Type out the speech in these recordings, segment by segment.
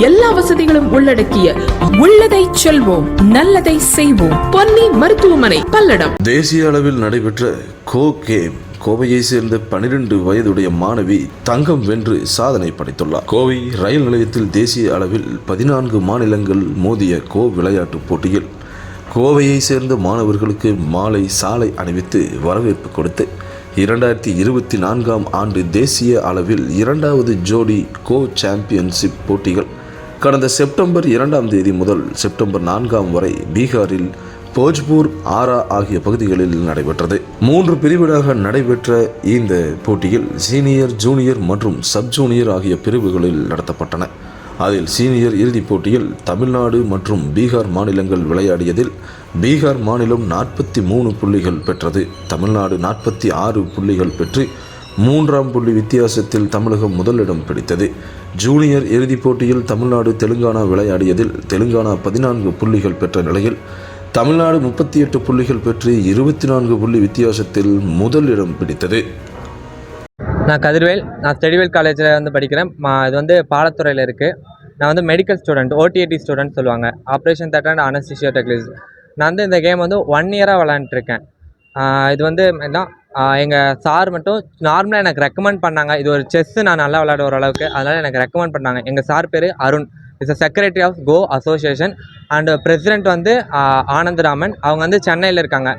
எல்லா வசதிகளும் உள்ளடக்கிய உள்ளதை செல்வோம் நல்லதை செய்வோம். பொன்னி மருத்துவமனை பல்லடம். தேசிய அளவில் நடைபெற்ற கோ கேம் கோவையை சேர்ந்த பனிரெண்டு வயதுடைய மாணவி தங்கம் வென்று சாதனை படைத்துள்ளார். கோவை ரயில் நிலையத்தில் தேசிய அளவில் பதினான்கு மாநிலங்கள் மோதிய கோ விளையாட்டுப் போட்டியில் கோவையை சேர்ந்த மாணவர்களுக்கு மாலை சாலை அணிவித்து வரவேற்பு கொடுத்து இரண்டாயிரத்தி இருபத்தி நான்காம் ஆண்டு தேசிய அளவில் இரண்டாவது ஜோடி கோ சாம்பியன்ஷிப் போட்டிகள் கடந்த செப்டம்பர் இரண்டாம் தேதி முதல் செப்டம்பர் நான்காம் வரை பீகாரில் போஜ்பூர் ஆரா ஆகிய பகுதிகளில் நடைபெற்றது. மூன்று பிரிவுகளாக நடைபெற்ற இந்த போட்டியில் சீனியர் ஜூனியர் மற்றும் சப் ஜூனியர் ஆகிய பிரிவுகளில் நடத்தப்பட்டன. அதில் சீனியர் இறுதிப் போட்டியில் தமிழ்நாடு மற்றும் பீகார் மாநிலங்கள் விளையாடியதில் பீகார் மாநிலம் நாற்பத்தி மூணு புள்ளிகள் பெற்றது. தமிழ்நாடு நாற்பத்தி ஆறு புள்ளிகள் பெற்று மூன்றாம் புள்ளி வித்தியாசத்தில் தமிழகம் முதலிடம் பிடித்தது. ஜூனியர் இறுதிப் போட்டியில் தமிழ்நாடு தெலுங்கானா விளையாடியதில் தெலுங்கானா பதினான்கு புள்ளிகள் பெற்ற நிலையில் தமிழ்நாடு முப்பத்தி எட்டு புள்ளிகள் பெற்று இருபத்தி நான்கு புள்ளி வித்தியாசத்தில் முதலிடம் பிடித்தது. நான் கதிர்வேல் நான் ஸ்டெடிவேல் காலேஜில் வந்து படிக்கிறேன். மா- இது வந்து பாலத்துறையில் இருக்குது நான் வந்து medical student O T A T student சொல்லுவாங்க. ஆப்ரேஷன் தேட்டர் அண்ட் அனஸ்டிஷியோ டெக்லிஸ் நான் வந்து இந்த கேம் வந்து ஒன் இயராக விளாண்டுருக்கேன் இது வந்து என்ன எங்கள் சார் மட்டும் நார்மலாக எனக்கு ரெக்கமெண்ட் பண்ணாங்க. இது ஒரு செஸ்ஸு நான் நல்லா விளையாட ஓரளவுக்கு. அதனால் எனக்கு ரெக்கமெண்ட் பண்ணாங்க. எங்கள் சார் பேர் Arun. Is secretary of Go association and president வந்து ஆனந்தராமன். அவங்க வந்து சென்னையில் இருக்காங்க.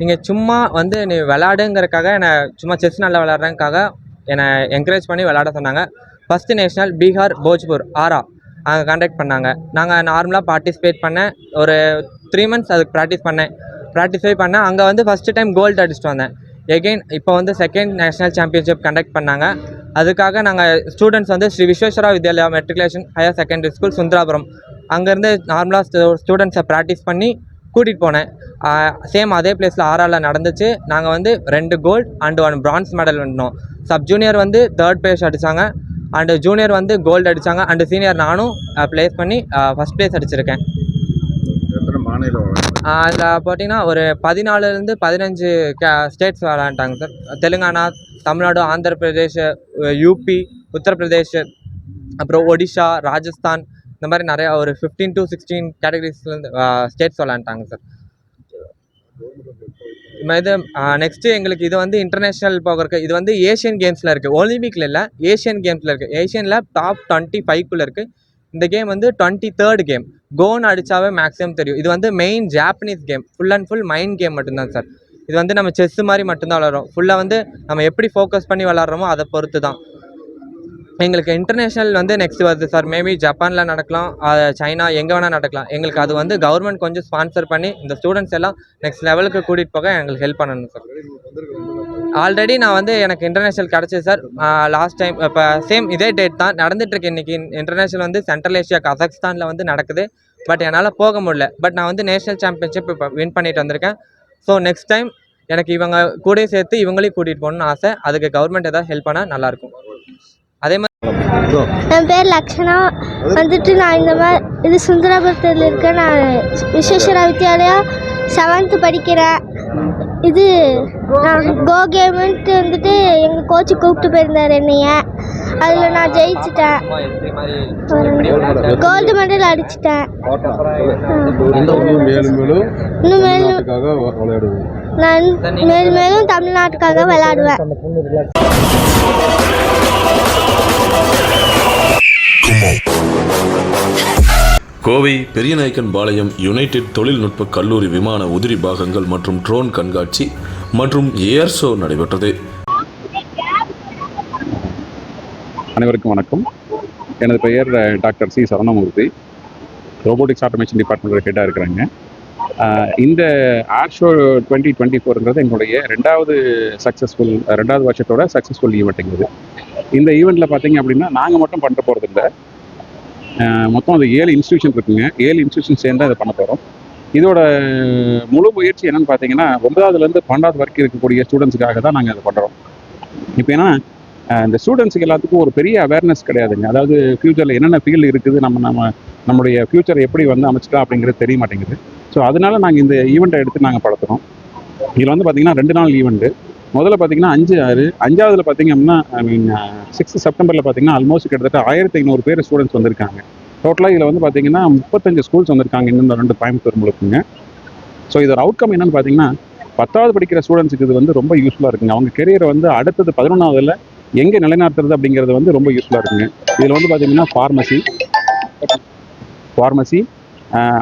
நீங்கள் சும்மா வந்து நீ விளாடுங்கிறக்காக என்னை சும்மா செஸ் நல்லா விளாட்றதுக்காக என்னை என்கரேஜ் பண்ணி விளாட சொன்னாங்க. ஃபஸ்ட்டு நேஷ்னல் பீகார் போஜ்பூர் ஆரா அங்கே கான்டாக்ட் பண்ணாங்க. நாங்கள் நார்மலாக பார்ட்டிசிபேட் பண்ணேன். ஒரு த்ரீ மந்த்ஸ் அதுக்கு ப்ராக்டிஸ் பண்ணேன். ப்ராக்டிஸே பண்ணேன் அங்கே வந்து ஃபஸ்ட்டு டைம் கோல்டு அடிச்சுட்டு வந்தேன். எகெயின் இப்போ வந்து செகண்ட் நேஷனல் சாம்பியன்ஷிப் கண்டக்ட் பண்ணாங்க. அதுக்காக நாங்கள் ஸ்டூடெண்ட்ஸ் வந்து Sri Visweswara Vidyalaya matriculation higher secondary school Sundarapuram. அங்கேருந்து நார்மலாக ஸ்டூடெண்ட்ஸை ப்ராக்டிஸ் பண்ணி கூட்டிகிட்டு போனேன். சேம் அதே பிளேஸில் ஆறாவில் நடந்துச்சு. நாங்கள் வந்து ரெண்டு gold and one bronze medal வந்தோம் சப் ஜூனியர் வந்து தேர்ட் பிளேஸ் அடித்தாங்க அண்டு ஜூனியர் வந்து கோல்டு அடித்தாங்க அண்டு சீனியர் நானும் ப்ளேஸ் பண்ணி ஃபஸ்ட் பிளேஸ் அடிச்சிருக்கேன். பானையில் அதில் பார்த்தீங்கன்னா ஒரு பதினாலுலேருந்து பதினஞ்சு கே ஸ்டேட்ஸ் விளாண்டாங்க சார். தெலுங்கானா தமிழ்நாடு ஆந்திர பிரதேஷ் யூபி உத்தரப்பிரதேஷ் அப்புறம் ஒடிஷா ராஜஸ்தான் இந்த மாதிரி நிறையா ஒரு ஃபிஃப்டீன் டு சிக்ஸ்டீன் கேட்டகரிஸ்லேருந்து ஸ்டேட்ஸ் விளாண்டாங்க சார். இது நெக்ஸ்ட்டு எங்களுக்கு இது வந்து இன்டர்நேஷ்னல் போகிறக்கு இது வந்து ஏஷியன் கேம்ஸில் இருக்குது ஒலிம்பிக்கில் இல்லை ஏஷியன் கேம்ஸில் இருக்குது ஏஷியனில் டாப் டுவெண்ட்டி ஃபைவ்க்குள்ளே இருக்குது இந்த கேம் வந்து டுவெண்ட்டி தேர்ட் கேம் கோன் அடித்தாவே மேக்ஸிமம் தெரியும். இது வந்து main Japanese game full and full mind game மட்டும்தான் சார் இது வந்து நம்ம செஸ் மாதிரி மட்டும்தான் விளாட்றோம் ஃபுல்லாக வந்து நம்ம எப்படி ஃபோக்கஸ் பண்ணி விளாட்றோமோ அதை பொறுத்து தான் எங்களுக்கு இன்டர்நேஷ்னல் வந்து நெக்ஸ்ட் வருது சார் மேபி ஜப்பானில் நடக்கலாம். சைனா எங்கே வேணால் நடக்கலாம். எங்களுக்கு அது வந்து கவர்மெண்ட் கொஞ்சம் ஸ்பான்சர் பண்ணி இந்த ஸ்டூடெண்ட்ஸ் எல்லாம் நெக்ஸ்ட் லெவலுக்கு கூட்டிகிட்டு போக எங்களுக்கு ஹெல்ப் பண்ணணும் சார் ஆல்ரெடி நான் வந்து எனக்கு இன்டர்நேஷ்னல் கிடச்சிது சார் லாஸ்ட் டைம் இப்போ சேம் இதே டேட் தான். நடந்துட்டுருக்கு இன்றைக்கி இன்டர்நேஷ்னல் வந்து சென்ட்ரல் ஏஷியா கசக்ஸ்தானில் வந்து நடக்குது. பட் என்னால் போக முடியல. பட் நான் வந்து நேஷனல் சாம்பியன்ஷிப் இப்போ வின் பண்ணிட்டு வந்திருக்கேன். ஸோ நெக்ஸ்ட் டைம் எனக்கு இவங்க கூட சேர்த்து இவங்களையும் கூட்டிகிட்டு போகணும்னு ஆசை. அதுக்கு கவர்மெண்ட் ஏதாவது ஹெல்ப் பண்ணால் நல்லாயிருக்கும் அதே மாதிரி என் பேர் லக்ஷனா. வந்துட்டு நான் இந்த மாதிரி இது சுந்தராபுரத்தில் இருக்கேன் நான் விஸ்வேஸ்வரா வித்யாலயா செவன்த்து படிக்கிறேன். இது நான் கோ கேமுன்ட்டு வந்துட்டு எங்கள் கோச்சு கூப்பிட்டு போயிருந்தார் என்னைய. அதில் நான் ஜெயிச்சிட்டேன். கோல்டு மெடல் அடிச்சிட்டேன். இன்னும் மேலும் நான் மேலும் மேலும் தமிழ்நாட்டுக்காக விளையாடுவேன். கோவை பெரியநாயக்கன் பாளையம் யுனைடெட் தொழில்நுட்ப கல்லூரி விமான உதிரி பாகங்கள் மற்றும் ட்ரோன் கண்காட்சி மற்றும் ஏர் ஷோ நடைபெற்றது. அனைவருக்கும் வணக்கம். எனது பெயர் doctor C. Saranamurthy robotics automation department ஹெட்டாக இருக்கிறாங்க. இந்த ஆர் ஷோ டுவெண்ட்டி டுவெண்ட்டி ஃபோருங்கிறது எங்களுடைய ரெண்டாவது சக்ஸஸ்ஃபுல் ரெண்டாவது வருஷத்தோட சக்ஸஸ்ஃபுல் ஈவெண்ட்டுங்கிறது இந்த ஈவெண்ட்டில் பார்த்தீங்க அப்படின்னா நாங்கள் மட்டும் பண்ண போகிறது இல்லை மொத்தம் அது ஏழு இன்ஸ்டியூஷன் இருக்குங்க. ஏழு இன்ஸ்டியூஷன் சேர்ந்து அதை பண்ண போகிறோம் இதோட முழு முயற்சி என்னன்னு பார்த்தீங்கன்னா ஒன்பதாவதுலேருந்து பன்னெண்டாவது வரைக்கும் இருக்கக்கூடிய ஸ்டூடெண்ட்ஸுக்காக தான் நாங்கள் அதை பண்ணுறோம் இப்போ ஏன்னா இந்த ஸ்டூடெண்ட்ஸுக்கு எல்லாத்துக்கும் ஒரு பெரிய அவேர்னஸ் கிடையாதுங்க. அதாவது ஃப்யூச்சரில் என்னென்ன ஃபீல்டு இருக்குது நம்ம நம்ம நம்மளுடைய ஃப்யூச்சர் எப்படி வந்து அமைச்சிட்டா அப்படிங்கிறது தெரிய மாட்டேங்குது. ஸோ அதனால நாங்கள் இந்த ஈவெண்ட்டை எடுத்து நாங்கள் படுத்துகிறோம் இதில் வந்து பார்த்தீங்கன்னா ரெண்டு நாள் ஈவெண்ட்டு முதல்ல பார்த்தீங்கன்னா அஞ்சு ஆறு அஞ்சாவதுல பார்த்தீங்க அப்படின்னா ஐ மீன் சிக்ஸ்த் செப்டம்பரில் பார்த்தீங்கன்னா ஆல்மோஸ்ட் கிட்டத்தட்ட ஆயிரத்தி ஐநூறு பேர் ஸ்டூடெண்ட்ஸ் வந்திருக்காங்க. டோட்டலாக இதில் வந்து பார்த்தீங்கன்னா முப்பத்தஞ்சு ஸ்கூல்ஸ் வந்திருக்காங்க இன்னும் ரெண்டு கோயம்புத்தூர் முழுக்குங்க. ஸோ இதோட அவுட்கம் என்னென்னு பார்த்தீங்கன்னா பத்தாவது படிக்கிற ஸ்டூடெண்ட்ஸுக்கு இது வந்து ரொம்ப யூஸ்ஃபுல்லாக இருக்குங்க. அவங்க கெரியரை வந்து அடுத்தது பதினொன்றாவதில் எங்கே நிலைநாட்டுறது அப்படிங்கிறது வந்து ரொம்ப யூஸ்ஃபுல்லாக இருக்குங்க. இதில் வந்து பார்த்தீங்கன்னா pharmacy pharmacy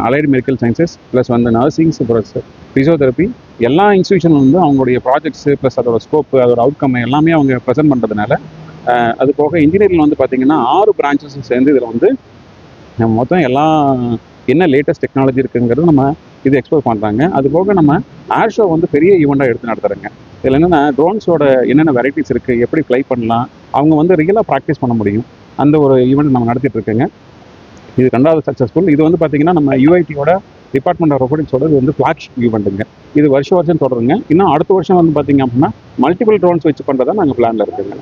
allied medical sciences plus வந்து நர்சிங்ஸ் ப்ளஸ் ஃபிசியோதெரப்பி எல்லா இன்ஸ்டியூஷன் வந்து அவங்களுடைய ப்ராஜெக்ட்ஸு ப்ளஸ் அதோட ஸ்கோப்பு அதோட அவுட்கம் எல்லாமே அவங்க ப்ரெசென்ட் பண்ணுறதுனால அது போக இன்ஜினியரிங் வந்து பார்த்தீங்கன்னா ஆறு பிரான்ச்சஸும் சேர்ந்து இதில் வந்து நம்ம மொத்தம் எல்லா என்ன லேட்டஸ்ட் டெக்னாலஜி இருக்குங்கிறது நம்ம இது எக்ஸ்ப்ளோர் பண்ணுறாங்க அது போக நம்ம ஏர் ஷோ வந்து பெரிய ஈவெண்ட்டாக எடுத்து நடத்துகிறாங்க இதில் என்னென்னா ட்ரோன்ஸோட என்னென்ன வெரைட்டிஸ் இருக்குது எப்படி ஃப்ளை பண்ணலாம் அவங்க வந்து ரியலாக ப்ராக்டிஸ் பண்ண முடியும். அந்த ஒரு ஈவெண்ட் நம்ம நடத்திட்டு இருக்கோங்க. இது ரெண்டாவது சக்ஸஸ்ஃபுல் இது வந்து பார்த்தீங்கன்னா நம்ம யூஐடியோட டிபார்ட்மெண்ட் ஆஃப் ரெஃபரன்ஸ் இது வந்து ஃப்ளாக்ஷிப் ஈவெண்ட்டுங்க இது வருஷம் வருஷம் தொடருங்க. இன்னும் அடுத்த வருஷம் வந்து பார்த்தீங்க அப்படின்னா மல்டிபிள் ட்ரோன்ஸ் வச்சு பண்ணுறதா நாங்கள் பிளானில் இருக்குங்க.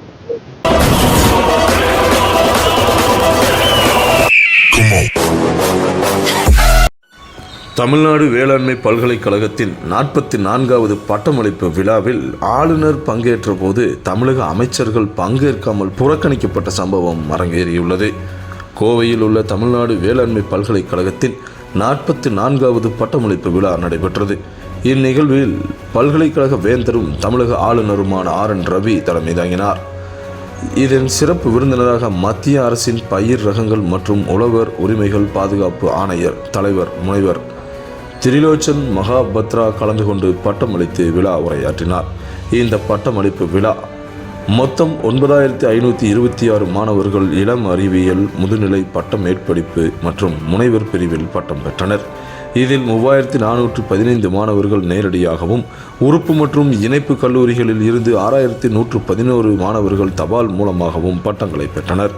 தமிழ்நாடு வேளாண்மை பல்கலைக்கழகத்தின் நாற்பத்தி நான்காவது பட்டமளிப்பு விழாவில் ஆளுநர் பங்கேற்ற போது தமிழக அமைச்சர்கள் பங்கேற்காமல் புறக்கணிக்கப்பட்ட சம்பவம் அரங்கேறியுள்ளது. கோவையில் உள்ள தமிழ்நாடு வேளாண்மை பல்கலைக்கழகத்தின் நாற்பத்தி நான்காவது பட்டமளிப்பு விழா நடைபெற்றது. இந்நிகழ்வில் பல்கலைக்கழக வேந்தரும் தமிழக ஆளுநருமான ஆர் என் ரவி தலைமை தாங்கினார். இதன் சிறப்பு விருந்தினராக மத்திய அரசின் பயிர் ரகங்கள் மற்றும் உழவர் உரிமைகள் பாதுகாப்பு ஆணையர் தலைவர் முனைவர் திரிலோச்சன் மகாபத்ரா கலந்து கொண்டு பட்டமளித்து விழா உரையாற்றினார். இந்த பட்டமளிப்பு விழா மொத்தம் ஒன்பதாயிரத்தி ஐநூற்றி இருபத்தி ஆறு மாணவர்கள் இளம் அறிவியல் முதுநிலை பட்ட மேற்படிப்பு மற்றும் முனைவர் பிரிவில் பட்டம் பெற்றனர். இதில் மூவாயிரத்தி நானூற்று பதினைந்து மாணவர்கள் நேரடியாகவும் உறுப்பு மற்றும் இணைப்பு கல்லூரிகளில் இருந்து ஆறாயிரத்தி நூற்று பதினோரு மாணவர்கள் தபால் மூலமாகவும் பட்டங்களை பெற்றனர்.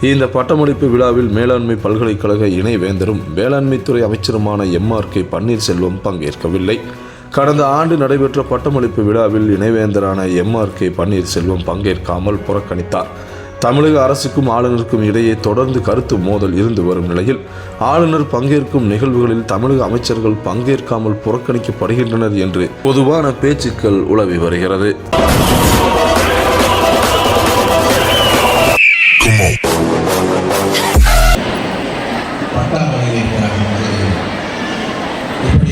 இந்த பட்டமளிப்பு விழாவில் மேலாண்மை பல்கலைக்கழக இணைவேந்தரும் வேளாண்மைத்துறை அமைச்சருமான எம்ஆர் கே பன்னீர்செல்வம் பங்கேற்கவில்லை. கடந்த ஆண்டு நடைபெற்ற பட்டமளிப்பு விழாவில் இணைவேந்தரான எம்ஆர் கே பன்னீர்செல்வம் பங்கேற்காமல் புறக்கணித்தார். தமிழக அரசுக்கும் ஆளுநருக்கும் இடையே தொடர்ந்து கருத்து மோதல் இருந்து வரும் நிலையில் ஆளுநர் பங்கேற்கும் நிகழ்வுகளில் தமிழக அமைச்சர்கள் பங்கேற்காமல் புறக்கணிக்கப்படுகின்றனர் என்று பொதுவான பேச்சுக்கள் உலவி வருகிறது.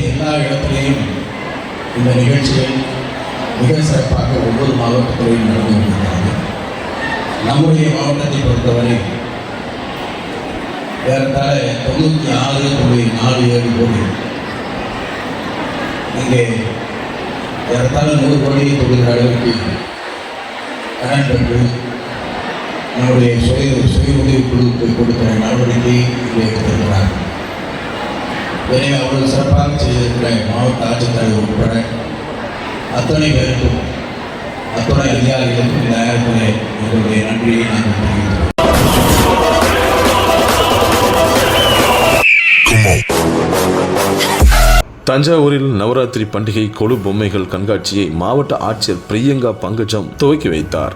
எல்லா இடத்திலையும் இந்த நிகழ்ச்சிகள் மிக சிறப்பாக ஒவ்வொரு மாவட்டத்திலையும் நடந்து கொண்டிருக்கிறது. நம்முடைய மாவட்டத்தை பொறுத்தவரை ஏறத்தாழ தொண்ணூற்றி ஆறு புள்ளி நாலு ஏழு கோடி. இங்கே ஏறத்தாழ நூறு கோடியை தொடுகிற அளவுக்கு கடன் பெற்று நம்முடைய சுய சுய உதவி குழுவுக்கு கொடுத்த நடவடிக்கை இங்கே எடுத்திருக்கிறார் எனவே அவ்வளவு சிறப்பாக செய்திருக்கிற மாவட்ட ஆட்சித்தலைவர் உட்பட அத்தனை பேருக்கும் அத்தனை அதிகாரிகளுக்கும் இந்த நேரத்தில் எங்களுடைய நன்றியை நாங்கள் தெரிவிக்கிறோம் தஞ்சாவூரில் நவராத்திரி பண்டிகை கொழு பொம்மைகள் கண்காட்சியை மாவட்ட ஆட்சியர் பிரியங்கா பங்கஜம் துவக்கி வைத்தார்.